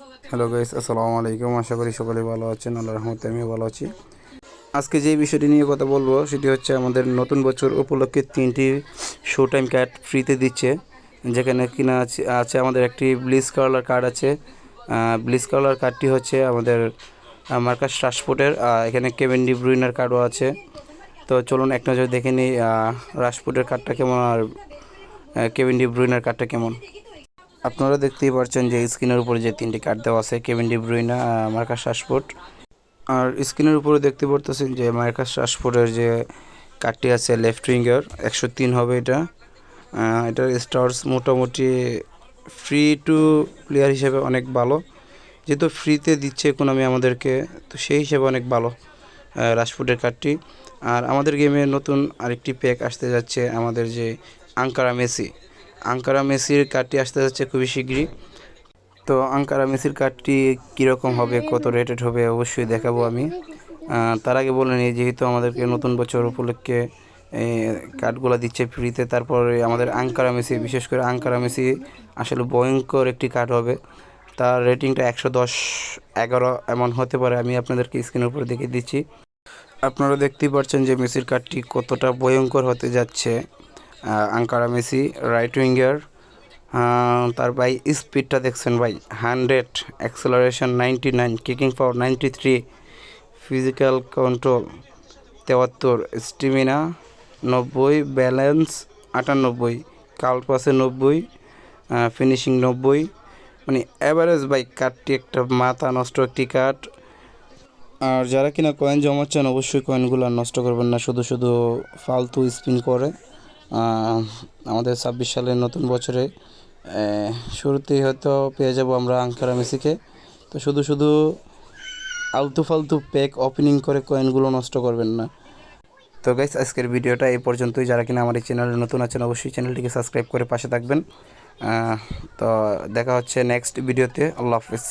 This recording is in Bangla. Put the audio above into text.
হ্যালো গাইস আসসালামু আলাইকুম আশা করি সকলে ভালো আছেন আল্লাহ রহমতে আমিও ভালো আছি। আজকে যে বিষয়টি নিয়ে কথা বলব, সেটি হচ্ছে আমাদের নতুন বছর উপলক্ষে তিনটি শো টাইম কার্ড ফ্রিতে দিচ্ছে, যেখানে কিনা আছে আছে আমাদের একটি ব্লিস কালার কার্ড আছে। ব্লিস কালার কার্ডটি হচ্ছে আমাদের মার্কাস রাশফুটের এখানে কেভেন ডি ব্রুইনার কার্ডও আছে। তো চলুন এক নজর দেখে নিই রাশফুটের কার্ডটা কেমন আর কেভিন ডি ব্রুইনার কার্ডটা কেমন? আপনারা দেখতেই পাচ্ছেন যে স্ক্রিনের উপরে যে তিনটি কার্ড দেওয়া আছে Kevin De Bruyne Marcus Rashford আর স্ক্রিনের উপরে দেখতে পারতেছেন যে মার্কাস রাশফোর্ডের যে কার্ডটি আছে লেফট উইঙ্গার একশো তিন হবে এটা। এটার স্টার্স মোটামুটি ফ্রি টু প্লেয়ার হিসেবে অনেক ভালো। যেহেতু ফ্রিতে দিচ্ছে ইকোনমি আমাদেরকে, তো সেই হিসেবে অনেক ভালো রাশফুটের কার্ডটি আর আমাদের গেমে নতুন আরেকটি প্যাক আসতে যাচ্ছে, আমাদের যে আঙ্কারা মেসি। আঙ্কারা মেসির কার্ডটি আসতে যাচ্ছে খুবই শীঘ্রই। তো আঙ্কারা মেসির কার্ডটি কীরকম হবে, কত রেটেড হবে, অবশ্যই দেখাবো আমি। তার আগে বলে নিই, যেহেতু আমাদেরকে নতুন বছর উপলক্ষে কার্ডগুলো দিচ্ছে ফ্রিতে, তারপরে আমাদের আঙ্কারা মেসি, বিশেষ করে আঙ্কারা মেসি আসলে ভয়ঙ্কর একটি কার্ড হবে। তার রেটিংটা একশো দশ এগারো এমন হতে পারে, আমি আপনাদেরকে স্ক্রিনের উপরে দেখে দিচ্ছি। আপনারা দেখতেই পাচ্ছেন যে মেসির কার্ডটি কতটা ভয়ঙ্কর হতে যাচ্ছে। আঙ্কারা মেসি রাইট উইঙ্গার তার ভাই স্পিডটা দেখছেন ভাই hundred acceleration ninety nine kicking power ninety three physical control তেয়াত্তর স্টিমিনা নব্বই ব্যালেন্স আটানব্বই কাল পাসে নব্বই ফিনিশিং নব্বই মানে অ্যাভারেজ বাইক কার্ডটি একটা মাথা নষ্ট একটি কার্ড আর যারা কিনা কয়েন জমাচ্ছেন, অবশ্যই কয়েনগুলো নষ্ট করবেন না, শুধু শুধু ফালতু স্পিন করে। আমাদের ছাব্বিশ সালের নতুন বছরে শুরুতেই হয়তো পেয়ে যাব আমরা আঙ্কারা মেসিকে। তো শুধু শুধু আলতু ফালতু প্যাক ওপেনিং করে কয়েনগুলো নষ্ট করবেন না। তো গাইস আজকের ভিডিওটা এই পর্যন্তই। যারা কিনা আমার এই চ্যানেলে নতুন আছেন, অবশ্যই চ্যানেলটিকে সাবস্ক্রাইব করে পাশে থাকবেন। তো দেখা হচ্ছে নেক্সট ভিডিওতে আল্লাহ হাফিজ।